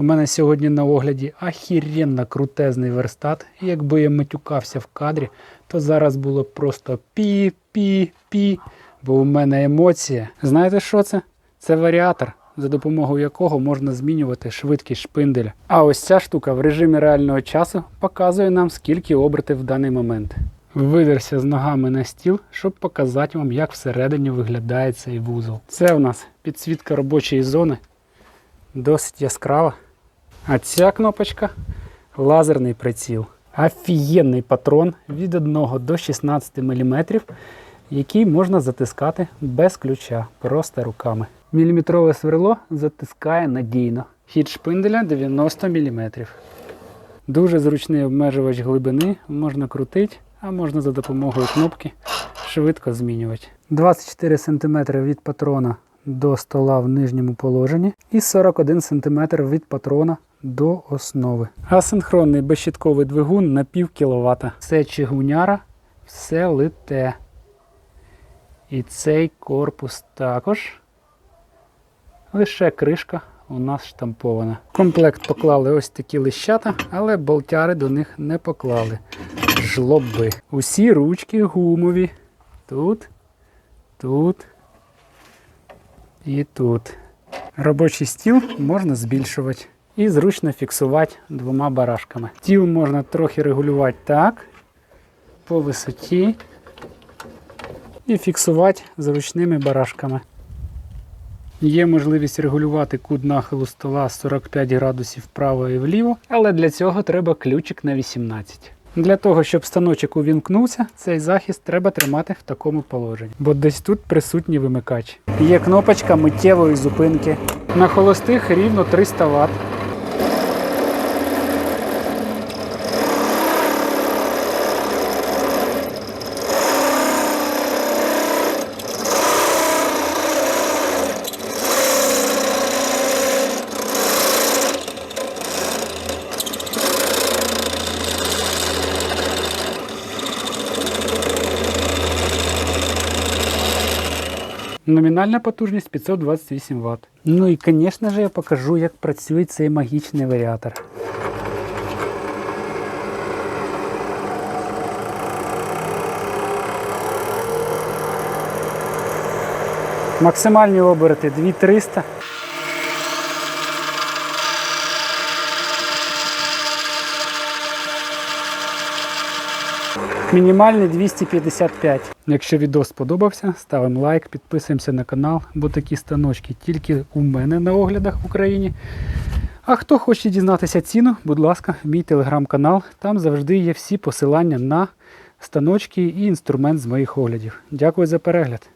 У мене сьогодні на огляді ахіренно крутезний верстат. І якби я матюкався в кадрі, то зараз було просто пі-пі-пі, бо у мене емоція. Знаєте що це? Це варіатор, за допомогою якого можна змінювати швидкість шпинделя. А ось ця штука в режимі реального часу показує нам, скільки обертів в даний момент. Видерся з ногами на стіл, щоб показати вам, як всередині виглядає цей вузол. Це у нас підсвітка робочої зони, досить яскрава. А ця кнопочка лазерний приціл. Офігенний патрон від 1 до 16 мм, який можна затискати без ключа, просто руками. Міліметрове сверло затискає надійно. Хід шпинделя 90 мм. Дуже зручний обмежувач глибини, можна крутити, а можна за допомогою кнопки швидко змінювати. 24 см від патрона до стола в нижньому положенні і 41 см від патрона до основи. Асинхронний безщитковий двигун на пів кіловата. Все чигуняра, все лите. І цей корпус також. Лише кришка у нас штампована. В комплект поклали ось такі лищата, але болтяри до них не поклали. Жлоби. Усі ручки гумові. Тут, тут і тут. Робочий стіл можна збільшувати і зручно фіксувати двома барашками. Стіл можна трохи регулювати так, по висоті і фіксувати зручними барашками. Є можливість регулювати кут нахилу стола 45 градусів вправо і вліво, але для цього треба ключик на 18. Для того, щоб станочок увімкнувся, цей захист треба тримати в такому положенні, бо десь тут присутній вимикач. Є кнопочка миттєвої зупинки. На холостих рівно 300 Вт. Номінальна потужність 528 Вт. Ну і, звісно ж, я покажу, як працює цей магічний варіатор. Максимальні обороти 2300. Мінімальний 255. Якщо відео сподобався, ставимо лайк, підписуємося на канал, бо такі станочки тільки у мене на оглядах в Україні. А хто хоче дізнатися ціну, будь ласка, мій телеграм-канал. Там завжди є всі посилання на станочки і інструмент з моїх оглядів. Дякую за перегляд.